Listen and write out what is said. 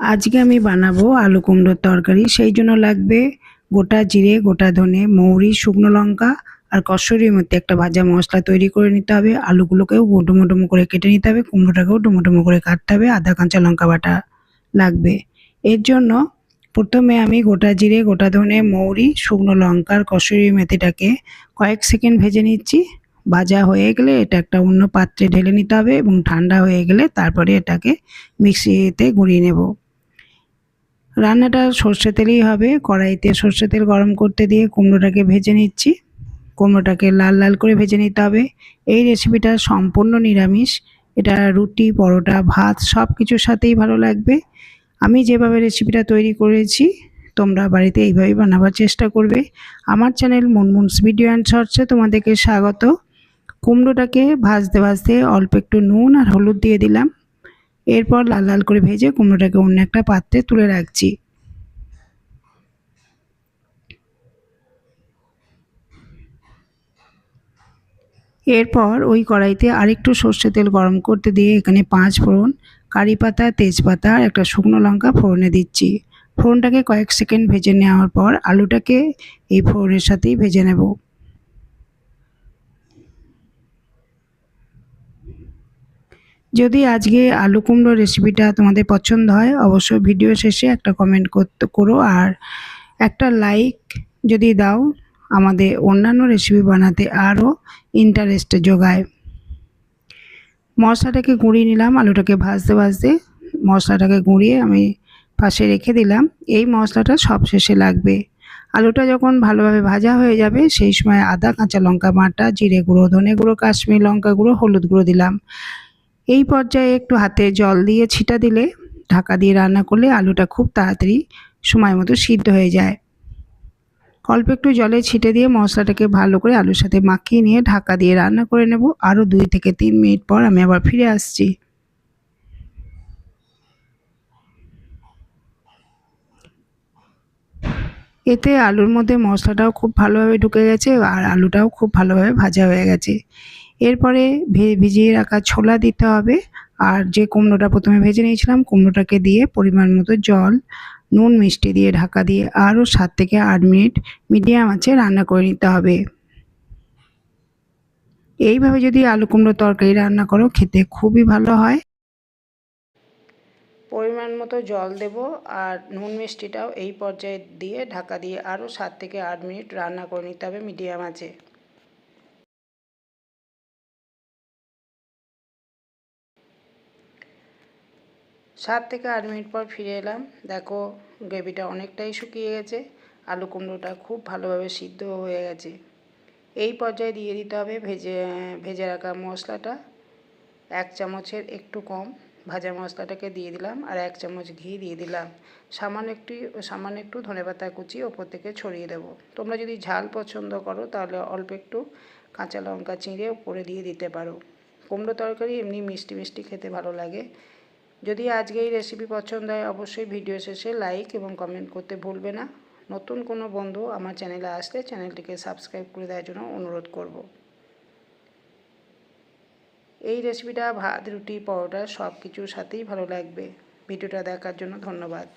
আজকে আমি বানাবো আলু কুমড়োর তরকারি। সেই জন্য লাগবে গোটা জিরে, গোটা ধনে, মৌরি, শুকনো লঙ্কা আর কসুরির মধ্যে একটা ভাজা মশলা তৈরি করে নিতে হবে। আলুগুলোকেও ডুমো ডুমো করে কেটে নিতে হবে, কুমড়োটাকেও ডুমো ডুমো করে কাটতে হবে আধা কাঁচা লঙ্কা বাটা লাগবে। এর জন্য প্রথমে আমি গোটা জিরে, গোটা ধনে, মৌরি, শুকনো লঙ্কা আর কসুরি মেথিটাকে কয়েক সেকেন্ড ভেজে নিচ্ছি। ভাজা হয়ে গেলে এটা একটা অন্য পাত্রে ঢেলে নিতে হবে এবং ঠান্ডা হয়ে গেলে তারপরে এটাকে মিক্সিতে গুঁড়িয়ে নেব। রান্নাটা সর্ষে তেলেই হবে। কড়াইতে সর্ষে তেল গরম করতে দিয়ে কুমড়োটাকে ভেজে নিচ্ছি। কুমড়োটাকে লাল লাল করে ভেজে নিতে হবে। এই রেসিপিটা সম্পূর্ণ নিরামিষ। এটা রুটি, পরোটা, ভাত সব কিছুর সাথেই ভালো লাগবে। আমি যেভাবে রেসিপিটা তৈরি করেছি, তোমরা বাড়িতে এইভাবেই বানাবার চেষ্টা করবে। আমার চ্যানেল মুনমুনস ভিডিও অ্যান্ড শর্টসে তোমাদেরকে স্বাগত। কুমড়োটাকে ভাজতে ভাজতে অল্প একটু নুন আর হলুদ দিয়ে দিলাম। এরপর লাল লাল করে ভেজে কুমড়োটাকে অন্য একটা পাত্রে তুলে রাখছি। এরপর ওই কড়াইতে আরেকটু সর্ষে তেল গরম করতে দিয়ে এখানে পাঁচ ফোড়ন, কারি পাতা, তেজপাতা আর একটা শুকনো লঙ্কা ফোড়নে দিচ্ছি। ফোড়নটাকে কয়েক সেকেন্ড ভেজে নেওয়ার পর আলুটাকে এই ফোড়নের সাথেই ভেজে নেব। যদি আজকে আলু কুমড়ো রেসিপিটা তোমাদের পছন্দ হয়, অবশ্যই ভিডিও শেষে একটা কমেন্ট করতে করো। আর একটা লাইক যদি দাও, আমাদের অন্যান্য রেসিপি বানাতে আরও ইন্টারেস্ট যোগায় মশলাটাকে গুঁড়িয়ে নিলাম, আলুটাকে ভাজতে ভাজতে। মশলাটাকে গুঁড়িয়ে আমি পাশে রেখে দিলাম। এই মশলাটা সব শেষে লাগবে। আলুটা যখন ভালোভাবে ভাজা হয়ে যাবে, সেই সময় আদা, কাঁচা লঙ্কা বাটা, জিরে গুঁড়ো, ধনে গুঁড়ো, কাশ্মীর লঙ্কা গুঁড়ো, হলুদ গুঁড়ো দিলাম। এই পর্যায়ে একটু হাতে জল দিয়ে ছিটা দিলে, ঢাকা দিয়ে রান্না করলে আলুটা খুব তাড়াতাড়ি সময় মতো সিদ্ধ হয়ে যায়। অল্প একটু জলে ছিটে দিয়ে মশলাটাকে ভালো করে আলুর সাথে মাখিয়ে নিয়ে ঢাকা দিয়ে রান্না করে নেব। আরও দুই থেকে তিন মিনিট পর আমি আবার ফিরে আসছি। এতে আলুর মধ্যে মশলাটাও খুব ভালোভাবে ঢুকে গেছে আর আলুটাও খুব ভালোভাবে ভাজা হয়ে গেছে। এরপরে ভিজিয়ে রাখা ছোলা দিতে হবে। আর যে কুমড়োটা প্রথমে ভেজে নিয়েছিলাম, কুমড়োটাকে দিয়ে পরিমাণ মতো জল, নুন, মিষ্টি দিয়ে ঢাকা দিয়ে আরও সাত থেকে আট মিনিট মিডিয়াম আছে রান্না করে নিতে হবে। এইভাবে যদি আলু কুমড়ো তরকারি রান্না করো, খেতে খুবই ভালো হয়। পরিমাণ মতো জল দেব আর নুন, মিষ্টিটাও এই পর্যায়ে দিয়ে ঢাকা দিয়ে আরও সাত থেকে আট মিনিট রান্না করে নিতে হবে মিডিয়াম আছে সাত থেকে আট মিনিট পর ফিরে এলাম। দেখো, গ্রেভিটা অনেকটাই শুকিয়ে গেছে। আলু কুমড়োটা খুব ভালোভাবে সিদ্ধ হয়ে গেছে। এই পর্যায়ে দিয়ে দিতে হবে ভেজে ভেজে রাখা মশলাটা। এক চামচের একটু কম ভাজা মশলাটাকে দিয়ে দিলাম আর এক চামচ ঘি দিয়ে দিলাম। সামান্য একটু সামান্য একটু ধনেপাতা কুচি ওপর থেকে ছড়িয়ে দেব। তোমরা যদি ঝাল পছন্দ করো তাহলে অল্প একটু কাঁচা লঙ্কা চিঁড়ে উপরে দিয়ে দিতে পারো। কুমড়ো তরকারি এমনি মিষ্টি মিষ্টি খেতে ভালো লাগে। যদি আজকে এই রেসিপি পছন্দ হয়, অবশ্যই ভিডিও শেষে লাইক এবং কমেন্ট করতে ভুলবে না। নতুন কোনো বন্ধু আমার চ্যানেলে আসলে চ্যানেলটিকে সাবস্ক্রাইব করে দেওয়ার জন্য অনুরোধ করব। এই রেসিপিটা ভাত, রুটি, পরোটা সব কিছুর সাথেই ভালো লাগবে। ভিডিওটা দেখার জন্য ধন্যবাদ।